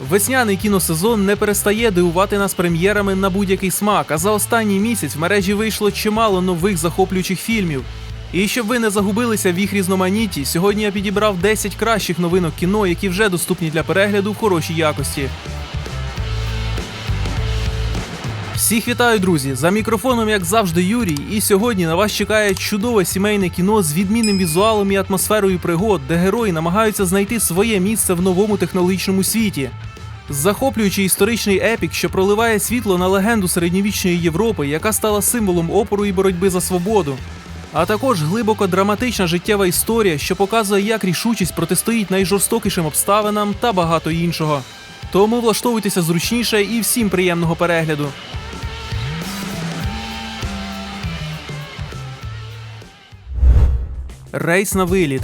Весняний кіносезон не перестає дивувати нас прем'єрами на будь-який смак, а за останній місяць в мережі вийшло чимало нових захоплюючих фільмів. І щоб ви не загубилися в їх різноманітті, сьогодні я підібрав 10 кращих новинок кіно, які вже доступні для перегляду в хорошій якості. Всіх вітаю, друзі! За мікрофоном, як завжди, Юрій. І сьогодні на вас чекає чудове сімейне кіно з відмінним візуалом і атмосферою пригод, де герої намагаються знайти своє місце в новому технологічному світі. Захоплюючий історичний епік, що проливає світло на легенду середньовічної Європи, яка стала символом опору і боротьби за свободу. А також глибоко драматична життєва історія, що показує, як рішучість протистоїть найжорстокішим обставинам та багато іншого. Тому влаштовуйтеся зручніше і всім приємного перегляду. Рейс на виліт.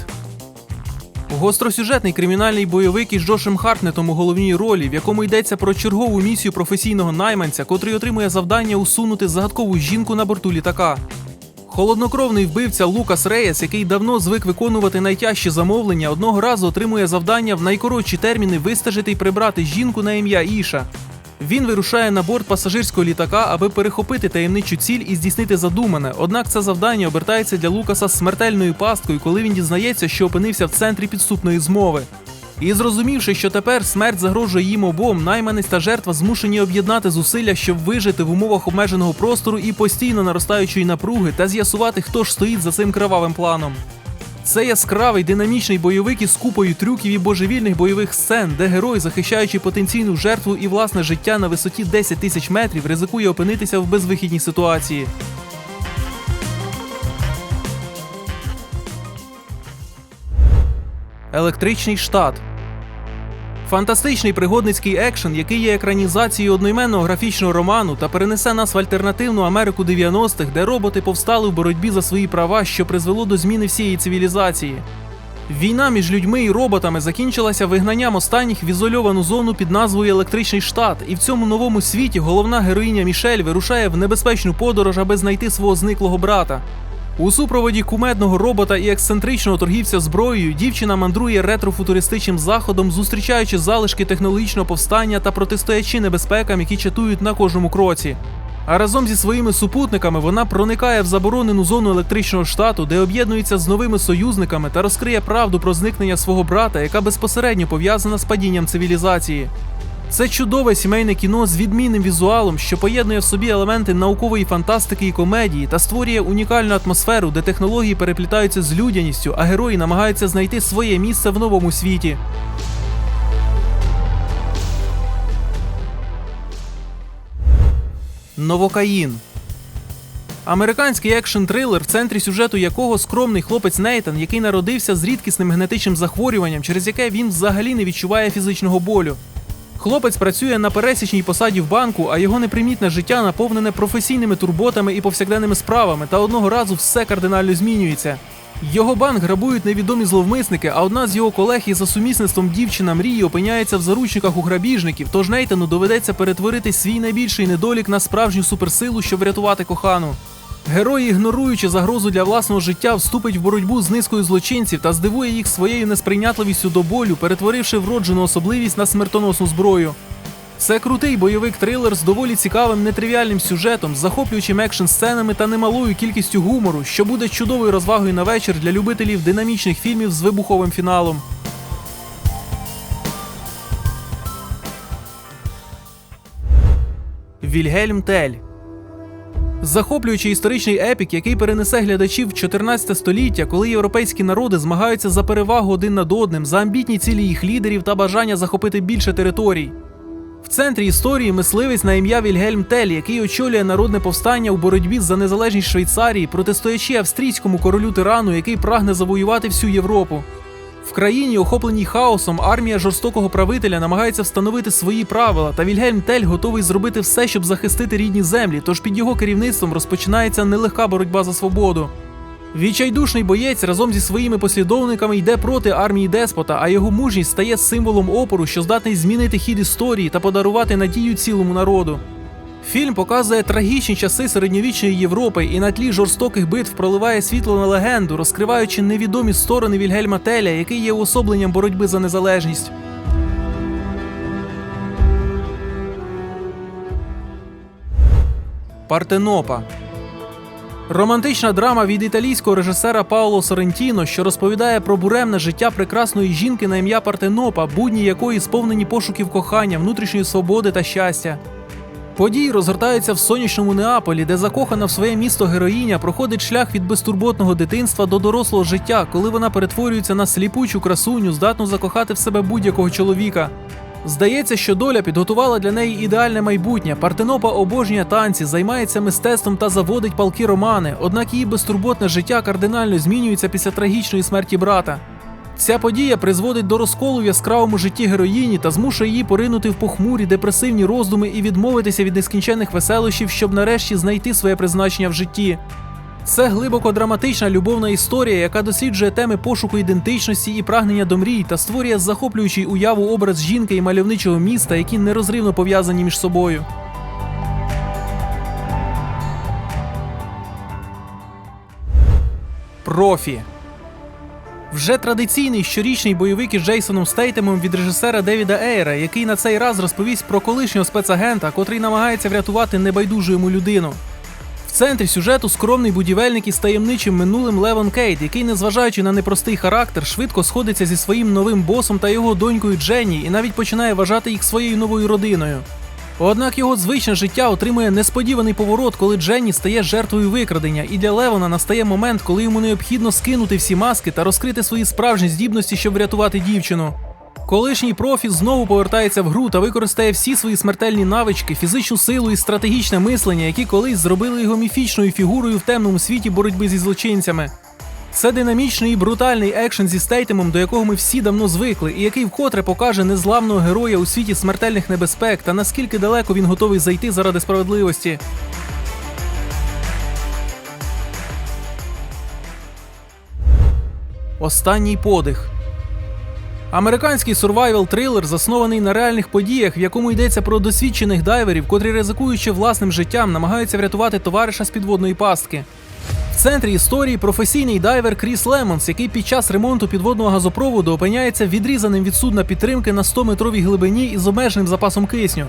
Гостросюжетний кримінальний бойовик із Джошем Хартнетом у головній ролі, в якому йдеться про чергову місію професійного найманця, котрий отримує завдання усунути загадкову жінку на борту літака. Холоднокровний вбивця Лукас Реєс, який давно звик виконувати найтяжчі замовлення, одного разу отримує завдання в найкоротші терміни вистежити й прибрати жінку на ім'я Іша. Він вирушає на борт пасажирського літака, аби перехопити таємничу ціль і здійснити задумане. Однак це завдання обертається для Лукаса смертельною пасткою, коли він дізнається, що опинився в центрі підступної змови. І зрозумівши, що тепер смерть загрожує їм обом, найманець та жертва змушені об'єднати зусилля, щоб вижити в умовах обмеженого простору і постійно наростаючої напруги та з'ясувати, хто ж стоїть за цим кривавим планом. Це яскравий динамічний бойовик із купою трюків і божевільних бойових сцен, де герой, захищаючи потенційну жертву і власне життя на висоті 10 тисяч метрів, ризикує опинитися в безвихідній ситуації. Електричний штат. Фантастичний пригодницький екшен, який є екранізацією одноіменного графічного роману та перенесе нас в альтернативну Америку 90-х, де роботи повстали в боротьбі за свої права, що призвело до зміни всієї цивілізації. Війна між людьми і роботами закінчилася вигнанням останніх в ізольовану зону під назвою Електричний штат, і в цьому новому світі головна героїня Мішель вирушає в небезпечну подорож, аби знайти свого зниклого брата. У супроводі кумедного робота і ексцентричного торгівця зброєю дівчина мандрує ретрофутуристичним заходом, зустрічаючи залишки технологічного повстання та протистоячи небезпекам, які чатують на кожному кроці. А разом зі своїми супутниками вона проникає в заборонену зону електричного штату, де об'єднується з новими союзниками та розкриє правду про зникнення свого брата, яка безпосередньо пов'язана з падінням цивілізації. Це чудове сімейне кіно з відмінним візуалом, що поєднує в собі елементи наукової фантастики і комедії та створює унікальну атмосферу, де технології переплітаються з людяністю, а герої намагаються знайти своє місце в новому світі. Новокаїн. Американський екшн трилер, в центрі сюжету якого скромний хлопець Нейтан, який народився з рідкісним генетичним захворюванням, через яке він взагалі не відчуває фізичного болю. Хлопець працює на пересічній посаді в банку, а його непримітне життя наповнене професійними турботами і повсякденними справами, та одного разу все кардинально змінюється. Його банк грабують невідомі зловмисники, а одна з його колег із за сумісництвом дівчина мрії опиняється в заручниках у грабіжників, тож Нейтану доведеться перетворити свій найбільший недолік на справжню суперсилу, щоб врятувати кохану. Герой, ігноруючи загрозу для власного життя, вступить в боротьбу з низкою злочинців та здивує їх своєю несприйнятливістю до болю, перетворивши вроджену особливість на смертоносну зброю. Це крутий бойовик трилер з доволі цікавим нетривіальним сюжетом, захоплюючим екшн сценами та немалою кількістю гумору, що буде чудовою розвагою на вечір для любителів динамічних фільмів з вибуховим фіналом. Вільгельм Тель Захоплюючий історичний епік, який перенесе глядачів в 14 століття, коли європейські народи змагаються за перевагу один над одним, за амбітні цілі їх лідерів та бажання захопити більше територій. В центрі історії мисливець на ім'я Вільгельм Тель, який очолює народне повстання у боротьбі за незалежність Швейцарії, протистоячи австрійському королю тирану, який прагне завоювати всю Європу. В країні, охопленій хаосом, армія жорстокого правителя намагається встановити свої правила, та Вільгельм Тель готовий зробити все, щоб захистити рідні землі. Тож під його керівництвом розпочинається нелегка боротьба за свободу. Відчайдушний боєць разом зі своїми послідовниками йде проти армії деспота, а його мужність стає символом опору, що здатний змінити хід історії та подарувати надію цілому народу. Фільм показує трагічні часи середньовічної Європи і на тлі жорстоких битв проливає світло на легенду, розкриваючи невідомі сторони Вільгельма Теля, який є уособленням боротьби за незалежність. Партенопа романтична драма від італійського режисера Паоло Сорентіно, що розповідає про буремне життя прекрасної жінки на ім'я Партенопа, будні якої сповнені пошуків кохання, внутрішньої свободи та щастя. Події розгортаються в сонячному Неаполі, де закохана в своє місто героїня проходить шлях від безтурботного дитинства до дорослого життя, коли вона перетворюється на сліпучу красуню, здатну закохати в себе будь-якого чоловіка. Здається, що доля підготувала для неї ідеальне майбутнє. Партенопа обожнює танці, займається мистецтвом та заводить палки романи. Однак її безтурботне життя кардинально змінюється після трагічної смерті брата. Ця подія призводить до розколу в яскравому житті героїні та змушує її поринути в похмурі депресивні роздуми і відмовитися від нескінченних веселощів, щоб нарешті знайти своє призначення в житті. Це глибоко драматична любовна історія, яка досліджує теми пошуку ідентичності і прагнення до мрій та створює захоплюючий уяву образ жінки і мальовничого міста, які нерозривно пов'язані між собою. Профі вже традиційний щорічний бойовик із Джейсоном Стейтемом від режисера Девіда Ейра, який на цей раз розповість про колишнього спецагента, котрий намагається врятувати небайдужу йому людину. В центрі сюжету скромний будівельник із таємничим минулим Левон Кейт, який, незважаючи на непростий характер, швидко сходиться зі своїм новим босом та його донькою Дженні і навіть починає вважати їх своєю новою родиною. Однак його звичне життя отримує несподіваний поворот, коли Дженні стає жертвою викрадення, і для Левона настає момент, коли йому необхідно скинути всі маски та розкрити свої справжні здібності, щоб врятувати дівчину. Колишній профі знову повертається в гру та використає всі свої смертельні навички, фізичну силу і стратегічне мислення, які колись зробили його міфічною фігурою в темному світі боротьби зі злочинцями. Це динамічний і брутальний екшен зі стейтемом, до якого ми всі давно звикли, і який вкотре покаже незламного героя у світі смертельних небезпек та наскільки далеко він готовий зайти заради справедливості. Останній подих. Американський сурвайвал трилер заснований на реальних подіях, в якому йдеться про досвідчених дайверів, котрі ризикуючи власним життям, намагаються врятувати товариша з підводної пастки. В центрі історії професійний дайвер Кріс Лемонс, який під час ремонту підводного газопроводу опиняється відрізаним від судна підтримки на 100-метровій глибині із обмеженим запасом кисню.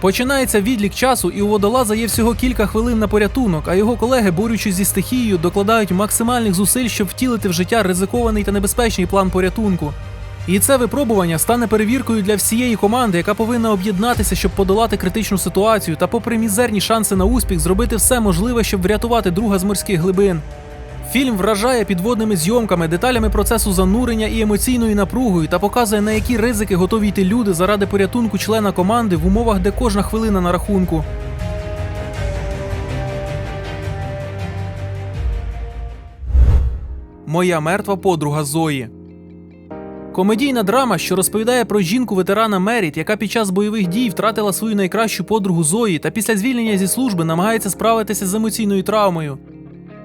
Починається відлік часу, і у водолаза є всього кілька хвилин на порятунок, а його колеги, борючись зі стихією, докладають максимальних зусиль, щоб втілити в життя ризикований та небезпечний план порятунку. І це випробування стане перевіркою для всієї команди, яка повинна об'єднатися, щоб подолати критичну ситуацію та, попри мізерні шанси на успіх, зробити все можливе, щоб врятувати друга з морських глибин. Фільм вражає підводними зйомками, деталями процесу занурення і емоційною напругою та показує, на які ризики готові йти люди заради порятунку члена команди в умовах, де кожна хвилина на рахунку. Моя мертва подруга Зої. Комедійна драма, що розповідає про жінку ветерана Меріт, яка під час бойових дій втратила свою найкращу подругу Зої та після звільнення зі служби намагається справитися з емоційною травмою.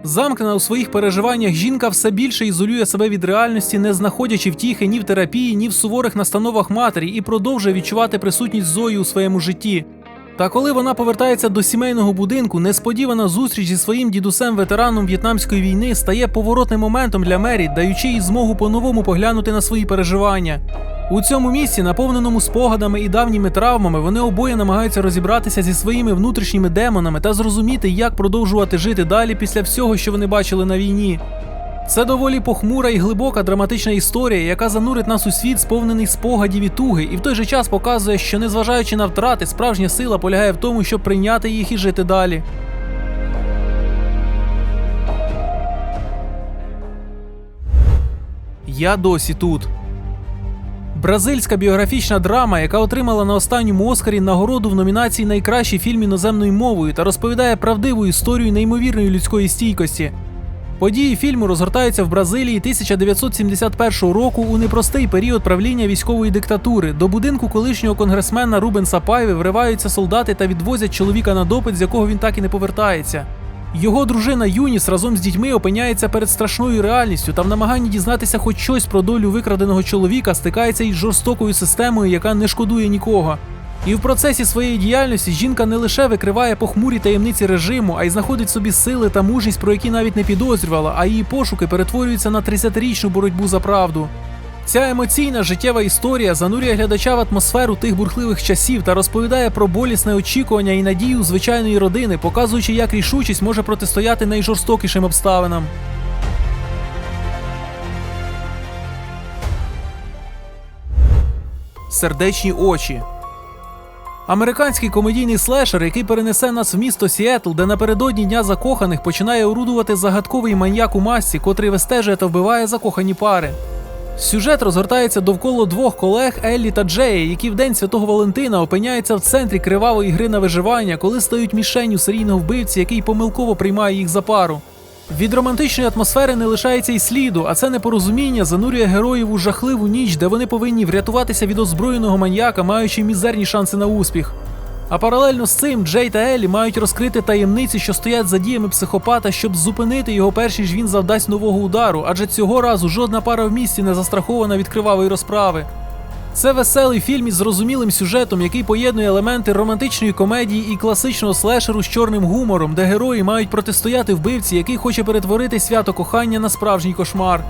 Замкнена у своїх переживаннях жінка все більше ізолює себе від реальності, не знаходячи втіхи ні в терапії, ні в суворих настановах матері, і продовжує відчувати присутність Зої у своєму житті. Та коли вона повертається до сімейного будинку, несподівана зустріч зі своїм дідусем ветераном В'єтнамської війни стає поворотним моментом для Мері, даючи їй змогу по-новому поглянути на свої переживання. У цьому місці, наповненому спогадами і давніми травмами, вони обоє намагаються розібратися зі своїми внутрішніми демонами та зрозуміти, як продовжувати жити далі після всього, що вони бачили на війні. Це доволі похмура і глибока драматична історія, яка занурить нас у світ, сповнений спогадів і туги, і в той же час показує, що незважаючи на втрати, справжня сила полягає в тому, щоб прийняти їх і жити далі. Я досі тут. Бразильська біографічна драма, яка отримала на останньому Оскарі нагороду в номінації Найкращий фільм іноземною мовою та розповідає правдиву історію неймовірної людської стійкості. Події фільму розгортаються в Бразилії 1971 року у непростий період правління військової диктатури. До будинку колишнього конгресмена Рубенса Пайви вриваються солдати та відвозять чоловіка на допит, з якого він так і не повертається. Його дружина Юніс разом з дітьми опиняється перед страшною реальністю та в намаганні дізнатися хоч щось про долю викраденого чоловіка стикається із жорстокою системою, яка не шкодує нікого. І в процесі своєї діяльності жінка не лише викриває похмурі таємниці режиму, а й знаходить собі сили та мужність, про які навіть не підозрювала, а її пошуки перетворюються на 30-річну боротьбу за правду. Ця емоційна життєва історія занурює глядача в атмосферу тих бурхливих часів та розповідає про болісне очікування і надію звичайної родини, показуючи, як рішучість може протистояти найжорстокішим обставинам. Сердечні очі. Американський комедійний слешер, який перенесе нас в місто Сіетл, де напередодні дня закоханих починає орудувати загадковий маньяк у масці, котрий вистежує та вбиває закохані пари. Сюжет розгортається довкола двох колег Еллі та Джея, які в день святого Валентина опиняються в центрі кривавої гри на виживання, коли стають мішенню серійного вбивці, який помилково приймає їх за пару. Від романтичної атмосфери не лишається й сліду, а це непорозуміння занурює героїв у жахливу ніч, де вони повинні врятуватися від озброєного маньяка, маючи мізерні шанси на успіх. А паралельно з цим Джей та Еллі мають розкрити таємниці, що стоять за діями психопата, щоб зупинити його перш ніж він завдасть нового удару, адже цього разу жодна пара в місті не застрахована від кривавої розправи. Це веселий фільм із зрозумілим сюжетом, який поєднує елементи романтичної комедії і класичного слешеру з чорним гумором, де герої мають протистояти вбивці, який хоче перетворити свято кохання на справжній кошмар.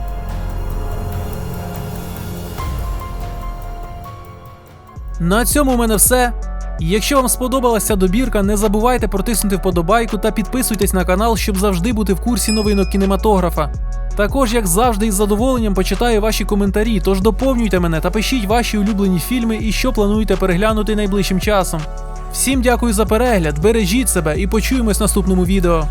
На цьому у мене все. Якщо вам сподобалася добірка, не забувайте протиснути вподобайку та підписуйтесь на канал, щоб завжди бути в курсі новинок кінематографа. Також, як завжди, із задоволенням почитаю ваші коментарі, тож доповнюйте мене та пишіть ваші улюблені фільми і що плануєте переглянути найближчим часом. Всім дякую за перегляд, бережіть себе і почуємось в наступному відео.